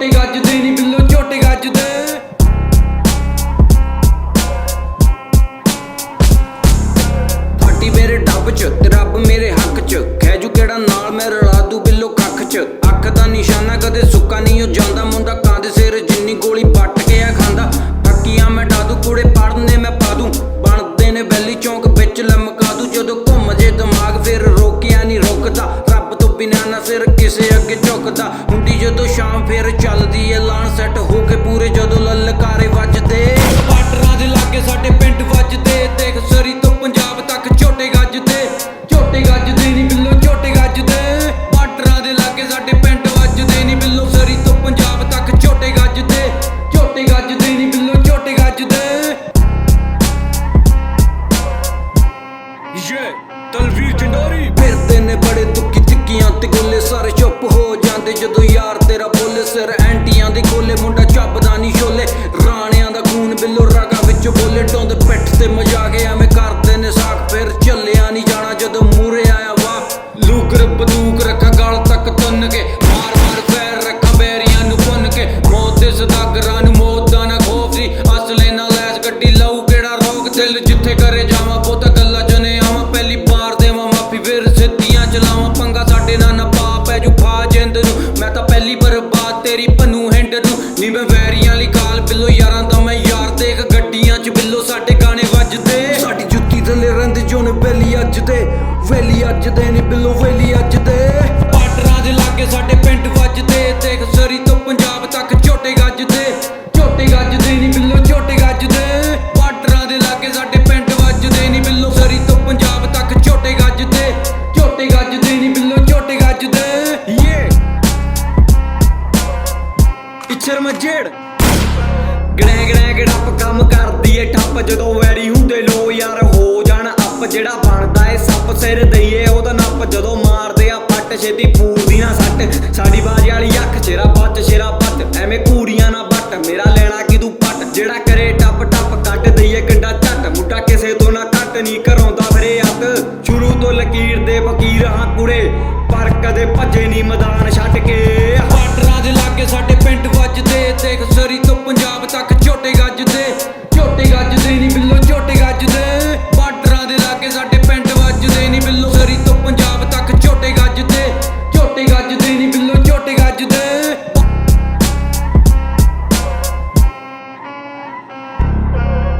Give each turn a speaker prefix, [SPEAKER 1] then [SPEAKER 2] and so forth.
[SPEAKER 1] ਝੋਟੀ ਗੱਜਦੇ ਨਹੀਂ ਬਿੱਲੋ ਝੋਟੀ ਗੱਜਦੇ ਫਾਟੀ ਮੇਰੇ ਡੱਬ ਚ, ਤੇ ਰੱਬ ਮੇਰੇ ਹੱਕ ਚ। ਖੈਜੂ ਕਿਹੜਾ ਨਾਲ, ਮੈਂ ਰਲਾ ਦੂ ਬਿੱਲੋ ਕੱਖ ਚ। ਅੱਖ ਦਾ ਨਿਸ਼ਾਨਾ ਕਦੇ ਸੁੱਕਾ ਨਹੀਂ, ਉਹ ਅੱਗੇ ਝੁਕਦਾ। ਹੁੰਦੀ ਜਦੋਂ ਸ਼ਾਮ ਫਿਰ ਚੱਲਦੀ ਏ ਲਾਣ ਸੈੱਟ ਹੋ ਕੇ ਪੂਰੇ ਜਦੋਂ ਲਲਕਾਰੇ ਵੱਜਦੇ। ਬਾਰਡਰਾਂ ਦੇ ਲਾਗੇ ਸਾਡੇ ਪਿੰਡ ਵੱਜਦੇ ਦੇਖ ਸਰੀ ਤੋਂ ਪੰਜਾਬ ਤੱਕ ਝੋਟੇ ਗੱਜਦੇ। ਝੋਟੇ ਗੱਜਦੇ ਨਹੀਂ ਬਿੱਲੋ ਝੋਟੇ ਗੱਜਦੇ। ਬਾਰਡਰਾਂ ਦੇ ਲਾਗੇ ਸਾਡੇ ਪਿੰਡ ਵੱਜਦੇ ਨਹੀਂ ਬਿੱਲੋ ਸਰੀ ਤੋਂ ਪੰਜਾਬ ਤੱਕ ਝੋਟੇ ਗੱਜਦੇ। ਝੋਟੇ ਗੱਜਦੇ ਨਹੀਂ ਬਿੱਲੋ ਝੋਟੇ ਗੱਜਦੇ।
[SPEAKER 2] ਯੇ ਤਲਵੀਰ ਜੰਡੋਰੀ
[SPEAKER 1] ਫਿਰਦੇ ਨੇ ਬੜੇ ਦੁੱਖੀ ਤੇ ਗੋਲੇ, ਸਾਰੇ ਚੁੱਪ ਹੋ ਜਾਂਦੇ। ਜਦੋਂ ਯਾਰ ਤੇਰਾ ਬੋਲੇ ਸਿਰ ਐਂਟੀਆਂ ਦੇ ਗੋਲੇ ਮੁੰਡਾ ਚੱਬਦਾ ਨਹੀਂ ਛੋਲੇ। ਰਾਣਿਆਂ ਦਾ ਖੂਨ ਬਿੱਲੋ ਰਗਾ ਵਿੱਚ ਬੋਲੇ, ਟੋਂਦੇ ਪਿੱਠ ਤੇ ਮਜ਼ਾਕ ਐਵੇਂ ਕਰਦੇ ਨੇ ਸਾਖ। ਫਿਰ ਚੱਲਿਆ ਨਹੀਂ ਜਾਣਾ ਜਦੋਂ ਮੂਰੇ ਆਇਆ ਵਾ ਲੂਕਰ ਬਦੂਕ ਰੱਖਾ, ਗਲ ਤੱਕ ਤੁੰਨ ਕੇ। ਮਾਰ ਮਾਰ ਫੈਰ ਰੱਖਾ, ਬੈਰੀਆਂ ਨੂੰ ਪੁੰਨ ਕੇ। ਮੌਤ ਦੇ ਸਦਾਗਰਾਂ ਨੂੰ ਮੌਤ ਦਾ ਨਾ ਖੋਫ ਸੀ। ਅਸਲੇ ਨਾਲ ਲੈਸ ਗੱਡੀ ਲਾਊ, ਕਿਹੜਾ ਰੋਗ? ਦਿਲ ਜਿੱਥੇ ਕਰੇ ਜਾਵਾਂ ਬੋਤਾ ਨੀ ਮੈਂ ਵੈਰੀਆਂ ਲਈ ਕਾਲ ਬਿੱਲੋ ਯਾਰਾਂ ਦਾ ਮੈਂ ਯਾਰ ਦੇਖ ਗੱਡੀਆਂ 'ਚ ਬਿੱਲੋ ਸਾਡੇ ਗਾਣੇ ਵੱਜਦੇ। ਸਾਡੀ ਜੁੱਤੀ ਥੱਲੇ ਰਹਿੰਦੇ ਜੋਨ ਬੇਲੀ ਅੱਜ ਦੇ। ਵੇਲੀ ਅੱਜ ਦੇ ਨੀ ਬਿੱਲੋ, ਵੇਲੀ ਅੱਜ ਦੇ। ਬਾਰਡਰਾਂ ਦੇ ਲਾਗੇ ਸਾਡੇ ਪਿੰਡ ਵੱਜਦੇ ਦੇਖ ਇਛਰ ਮਜੇੜ ਗਣੇ ਗਣੇ ਗੜੱਪ ਕੰਮ ਕਰਦੀ ਏ ਠੱਪ। ਜਦੋਂ ਵੈਰੀ ਹੁੰਦੇ ਲੋ ਯਾਰ, ਹੋ ਜਾਣ ਅੱਪ। ਜਿਹੜਾ ਬਣਦਾ ਏ ਸੱਪ ਸਿਰ ਦਈਏ, ਉਹਦਾ ਨੱਪ। ਜਦੋਂ ਮਾਰਦੇ ਆ ਪੱਟ, ਛੇਤੀ ਪੂਰਦੀ ਨਾ ਸੱਟ। ਸਾਡੀ